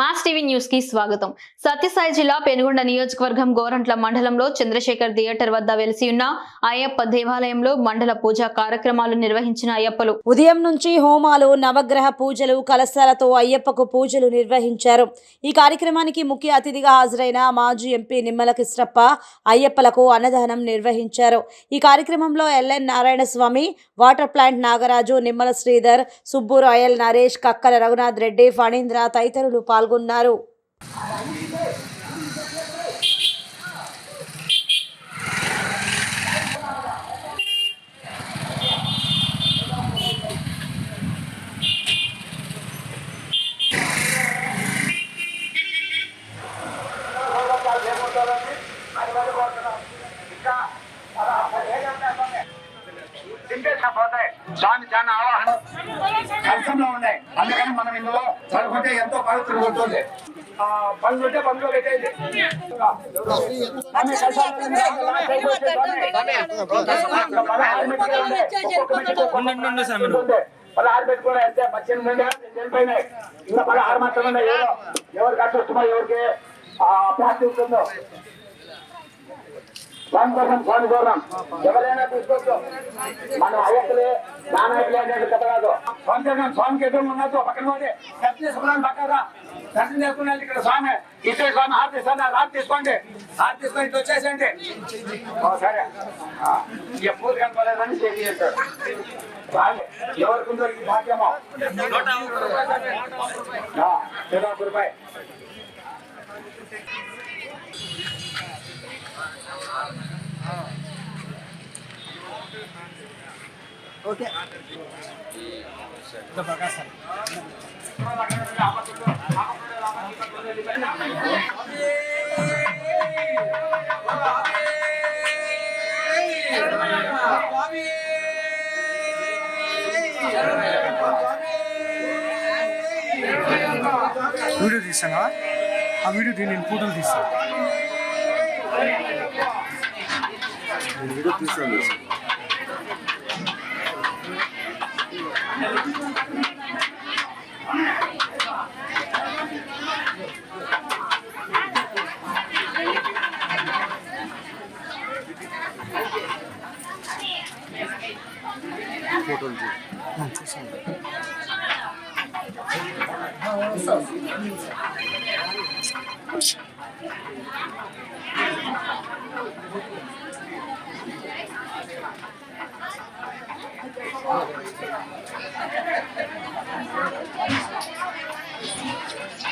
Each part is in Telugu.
మాస్ టీవీ న్యూస్కి స్వాగతం. సత్యసాయి జిల్లా పెనుగొండ నియోజకవర్గం గోరంట్ల మండలంలో చంద్రశేఖర్ థియేటర్ వద్ద వెలిసి ఉన్న అయ్యప్ప దేవాలయంలో మండల పూజా కార్యక్రమాలు నిర్వహించిన అయ్యప్పలు. ఉదయం నుంచి హోమాలు నవగ్రహ పూజలు కలశాలతో అయ్యప్పకు పూజలు నిర్వహించారు. ఈ కార్యక్రమానికి ముఖ్య అతిథిగా హాజరైన మాజీ ఎంపీ నిమ్మల కృష్ణప్ప అయ్యప్పలకు అన్నదానం నిర్వహించారు. ఈ కార్యక్రమంలో L N Narayana Swamy water plant Nagaraju Nimmala Sridhar Subbu Royal Naresh Kakkala Raghunath Reddy Phanindra తదితరులు పాల్గొన్నారు. పాల్గొన్నారు. దాన్ని చాలా కష్టంలో ఉన్నాయి అందుకని మనం ఇందులో చదువుకుంటే ఎంతో పవిత్రం ఉంటుంది ఆ, పనులు ఉంటే పనులు పెట్టేది పదహారు మెట్టులు ఉన్నాయి. ఒక్కొక్క మెట్టుకు ఒక్కొక్క మెట్టుకు ఉంది. పదహారు పెట్టుకుని అయితే పద్దెనిమిది వెళ్ళిపోయినాయి ఇంకా పదహారు మాత్రమే ఉన్నాయి కష్టమో ఎవరికి ప్రాక్టీస్ ఉందో స్వామి కోసం స్వామి కోసం ఎవరైనా తీసుకోవచ్చు మనం అయ్యకులే నానాయకులే అనేది కథ కాదు స్వామి దర్శనం స్వామికి ఎదురు ఉన్నట్టు పక్కన పోతే దర్శనం చేసుకున్నాను పక్కరా దర్శనం చేసుకునేది ఇక్కడ స్వామి ఇక్కడ స్వామి హారతి ఇస్తాను హారతి తీసుకోండి. హారతి తీసుకొని ఇట్లా వచ్చేసేయండి. సరే. ఎప్పుడు ఇక పూలు కనపడలేదని చెప్పి చేశారు ఈ భాగ్యమో. ఆ, ఏదో ఒక వీడియో తీసానా ఆ వీడియో తీ నేను ఫోటోలు తీస్తాను వీడియో తీసాను 포돌주. 응, 좋습니다. 아, Thank you.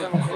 Yeah.